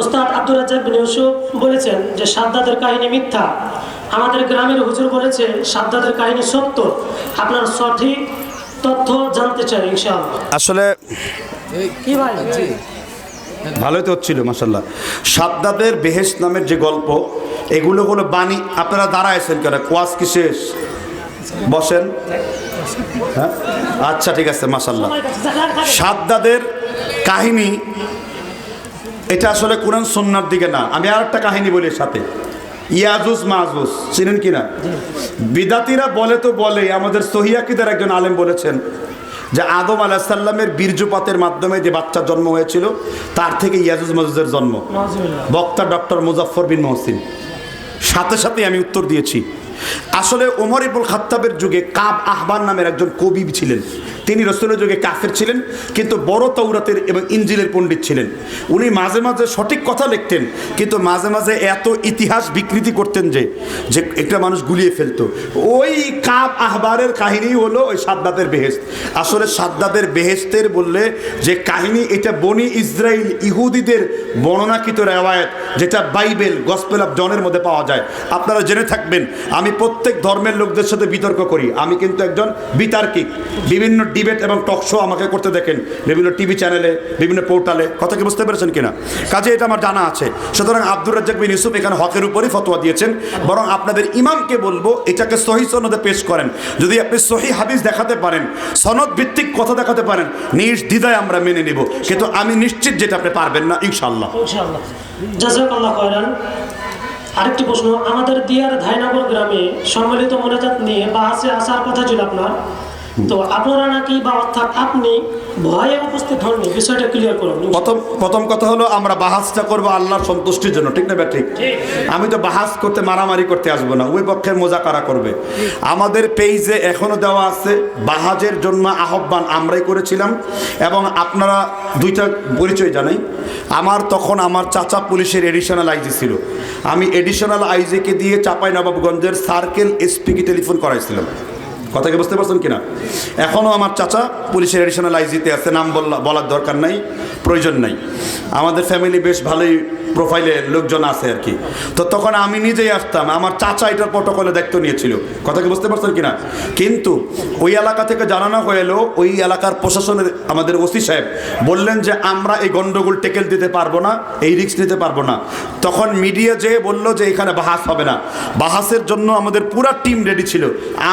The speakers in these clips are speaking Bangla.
ওস্তাদ আব্দুর রাজ্জাক বিন ইউসুফ বলেছেন যে সাদ্দাদের কাহিনী মিথ্যা। আমাদের গ্রামের হুজুর বলেছে সাদ্দাদের কাহিনী সত্য। আপনার সঠিক তথ্য জানতে চাই ইনশাআল্লাহ। আসলে কি ভাই? ভালোই তো হচ্ছিল মাসাল্লাহ সাদ্দাদের বেহেস নামের যে গল্প এগুলো হলো বাণী। আপনারা দাঁড়াইছেন কেন? কোয়াস কি শেষ? বসেন। হ্যাঁ? আচ্ছা ঠিক আছে মাসাল্লাহ সাদ্দাদের কাহিনী এটা আসলে কোরআন সন্ন্যার দিকে না। আমি আর একটা কাহিনী বলি সাথে। ইয়াজুস মাহজুস চিনেন কি না? বিদাতিরা বলে তো বলে আমাদের সহিয়াকিদের একজন আলেম বলেছেন যে আদম আলাহিসাল্লামের বীর্যপাতের মাধ্যমে যে বাচ্চার জন্ম হয়েছিল তার থেকে ইয়াজুজ মাজুজের জন্ম। বক্তা ডক্টর মুজাফর বিন মহসিন। সাথে সাথে আমি উত্তর দিয়েছি। আসলে ওমর ইবুল খাত্তাবের যুগে কাব আহবান নামের একজন কবি ছিলেন। তিনি রসুলের যুগে কাফের ছিলেন, কিন্তু বড় তৌরাতের এবং ইঞ্জিলের পণ্ডিত ছিলেন। উনি মাঝে মাঝে সঠিক কথা লিখতেন, কিন্তু মাঝে মাঝে এত ইতিহাস বিকৃতি করতেন যে যে একটা মানুষ গুলিয়ে ফেলতো। ওই কাব আহবারের কাহিনী হলো ওই সাদ্দাতের বেহেস্ত আসলে সাদ্দাতের বেহেস্তের বললে যে কাহিনী, এটা বনি ইসরায়েল ইহুদিদের বর্ণনাকৃত রেওয়ায়ত, যেটা বাইবেল, গসপেল অফ জনের মধ্যে পাওয়া যায়। আপনারা জেনে থাকবেন, আমি প্রত্যেক ধর্মের লোকদের সাথে বিতর্ক করি। আমি কিন্তু একজন বিতার্কিক। বিভিন্ন ডিবেট এবং টক শো আমাকে করতে দেখেন বিভিন্ন টিভি চ্যানেলে, বিভিন্ন পোর্টালে। কথা কি বুঝতে পেরেছেন কিনা? কাজে এটা আমার জানা আছে। সুতরাং আব্দুর রাজ্জাক বিন ইউসুফ এখানে হকের উপরই ফতোয়া দিয়েছেন। বরং আপনাদের ইমামকে বলব, এটাকে সহি সনদে পেশ করেন। যদি আপনি সহি হাদিস দেখাতে পারেন, সনদ ভিত্তিক কথা দেখাতে পারেন, নির্দ্বিধায় আমরা মেনে নিব। কিন্তু আমি নিশ্চিত যেটা আপনি পারবেন না ইনশাল্লাহ আরেকটি প্রশ্ন, আমাদের দিয়ার ধাইনগর গ্রামে সম্মিলিত মোনাজাত নিয়ে বাহাসে আসার কথা ছিল আপনার? তো আপনারা নাকি বা অর্থাৎ আপনি ভয়ে উপস্থিত হননি বিষয়টা ক্লিয়ার করুন। প্রথম প্রথম কথা হলো আমরা বাহাসটা করব আল্লাহর সন্তুষ্টির জন্য ঠিক না ব্যা ঠিক। আমি তো বাহাস করতে মারামারি করতে আসব না ওই পক্ষের মোজাকারা করবে? আমাদের পেজে এখনও দেওয়া আছে বাহাজের জন্য আহ্বান আমরাই করেছিলাম এবং আপনারা দুইটা পরিচয় জানাই। আমার তখন আমার চাচা পুলিশের এডিশনাল আইজি ছিল। আমি এডিশনাল আইজিকে দিয়ে চাপাই নবাবগঞ্জের সার্কেল এসপিকে টেলিফোন করাইছিলাম। কথা কি বুঝতে পারছেন কিনা? এখনও আমার চাচা পুলিশের এডিশনাল আইজিতে আছে, নাম বললা বলার দরকার নাই, প্রয়োজন নাই। আমাদের ফ্যামিলি বেশ ভালোই প্রোফাইলে লোকজন আছে আর কি। তো তখন আমি নিজেই আসতাম, আমার চাচা এটার প্রটোকলে দায়িত্ব নিয়েছিল। কথা কি বুঝতে পারছেন কিনা? কিন্তু ওই এলাকা থেকে জানানো হলো ওই এলাকার প্রশাসনের আমাদের ওসি সাহেব বললেন যে, আমরা এই গন্ডগোল টেকেল দিতে পারব না, এই রিস্ক নিতে পারব না। তখন মিডিয়া যেয়ে বলল যে, এখানে বাহাস হবে না। বাহাসের জন্য আমাদের পুরা টিম রেডি ছিল।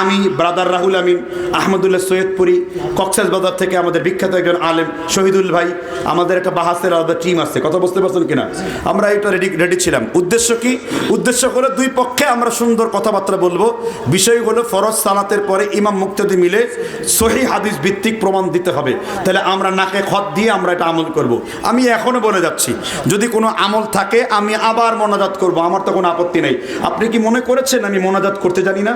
আমি ব্রাদার রাহুল আমিন, আহমদুল্লাহ সৈয়দপুরি, কক্সেস বাজার থেকে আমাদের বিখ্যাত একজন আলেম শহীদুল ভাই। আমাদের একটা বাহাসের আলাদা টিম আছে। কথা বুঝতে পারছেন কিনা? আমরা এটা রেডি রেডি ছিলাম। উদ্দেশ্য কি? উদ্দেশ্য হলো দুই পক্ষে আমরা সুন্দর কথাবার্তা বলব। বিষয় হলো ফরজ সালাতের পরে ইমাম মুক্তাদি মিলে সহি হাদিস ভিত্তিক প্রমাণ দিতে হবে। তাহলে আমরা নাকে খত দিয়ে আমরা এটা আমল করব। আমি এখনও বলে যাচ্ছি, যদি কোনো আমল থাকে, আমি আবার মোনাজাত করব। আমার তো কোনো আপত্তি নেই। আপনি কি মনে করেছেন আমি মোনাজাত করতে জানি না?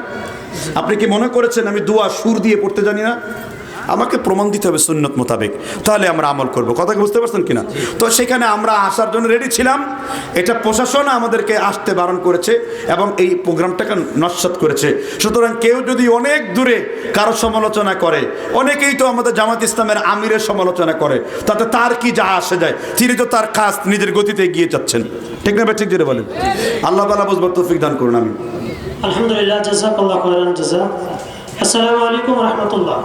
আপনি কি মনে করেছেন আমি দোয়া সুর দিয়ে পড়তে জানি না? আমাকে প্রমাণ দিতে হবে সুন্নত মোতাবেক। তাহলে আমরা আমল করব। কথা বুঝতে পারছেন কিনা? তো সেখানে আমরা আসার জন্য রেডি ছিলাম। এটা প্রশাসন আমাদেরকে আসতে বারণ করেছে এবং এই প্রোগ্রামটাকে নস্বাত করেছে। সুতরাং কেউ যদি অনেক দূরে কারও সমালোচনা করে, অনেকেই তো আমাদের জামাত ইসলামের আমিরের সমালোচনা করে, তাতে তার কি যা আসে যায়? তিনি তো তার কাজ নিজের গতিতে এগিয়ে যাচ্ছেন। ঠিক না ঠিক যেটা বলেন। আল্লাহ তালা বুঝবার তৌফিক দান করুন আমি আলহামদুলিল্লাহ, জাজাকাল্লাহ খয়রান, জাজা। আসসালামু আলাইকুম রহমতুল্লাহ।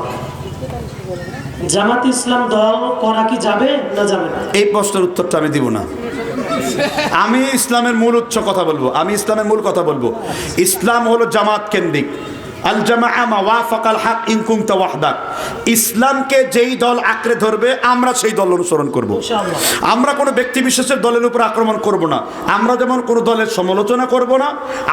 জামাত ইসলাম দল করা কি যাবে না যাবে না? এই প্রশ্নের উত্তরটা আমি দিব না। আমি ইসলামের মূল উচ্চ কথা বলব। আমি ইসলামের মূল কথা বলব। ইসলাম হলো জামাত কেন্দ্রিক। আল জামা ওয়াফাকাল হাক ইনকুম ওয়াহদাক। ইসলামকে যেই দল আঁকড়ে ধরবে আমরা সেই দল অনুসরণ করব। আমরা কোনো ব্যক্তি বিশেষের দলের উপর আক্রমণ করব না। আমরা যেমন কোনো দলের সমালোচনা করব না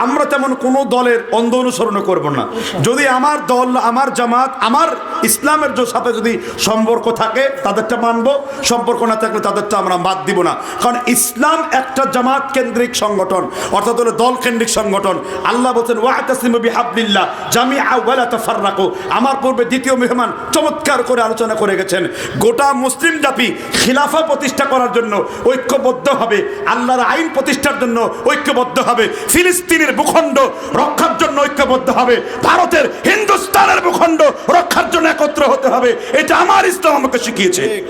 আমরা তেমন কোনো দলের অন্ধ অনুসরণ করব না। যদি আমার দল আমার জামাত আমার ইসলামের যে সাথে যদি সম্পর্ক থাকে তাদেরটা মানব। সম্পর্ক না থাকলে তাদেরটা আমরা বাদ দিব না। কারণ ইসলাম একটা জামাত কেন্দ্রিক সংগঠন অর্থাৎ হলো দল কেন্দ্রিক সংগঠন। আল্লাহ বলছেন ওয়াহতাসিম বিহাবলিল্লাহ যারা জামিআ ওয়ালা তাফাররাকু। আমার পূর্বে দ্বিতীয় মেহমান চমৎকার করে আলোচনা করে গেছেন। গোটা মুসলিম জাতি খিলাফা প্রতিষ্ঠা করার জন্য ঐক্যবদ্ধ হবে। আল্লাহর আইন প্রতিষ্ঠার জন্য ঐক্যবদ্ধ হবে। ফিলিস্তিনের ভূখণ্ড রক্ষার জন্য ঐক্যবদ্ধ হবে। ভারতের হিন্দুস্তানের ভূখণ্ড রক্ষার জন্য একত্র হতে হবে। এটা আমার ইসলাম আমাকে শিখিয়েছে।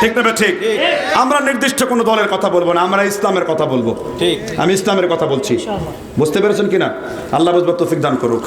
ঠিক না ঠিক? আমরা নির্দিষ্ট কোনো দলের কথা বলব না আমরা ইসলামের কথা বলব। ঠিক। আমি ইসলামের কথা বলছি। বুঝতে পেরেছেন কিনা? আল্লাহ বুঝবার তৌফিক দান করুক।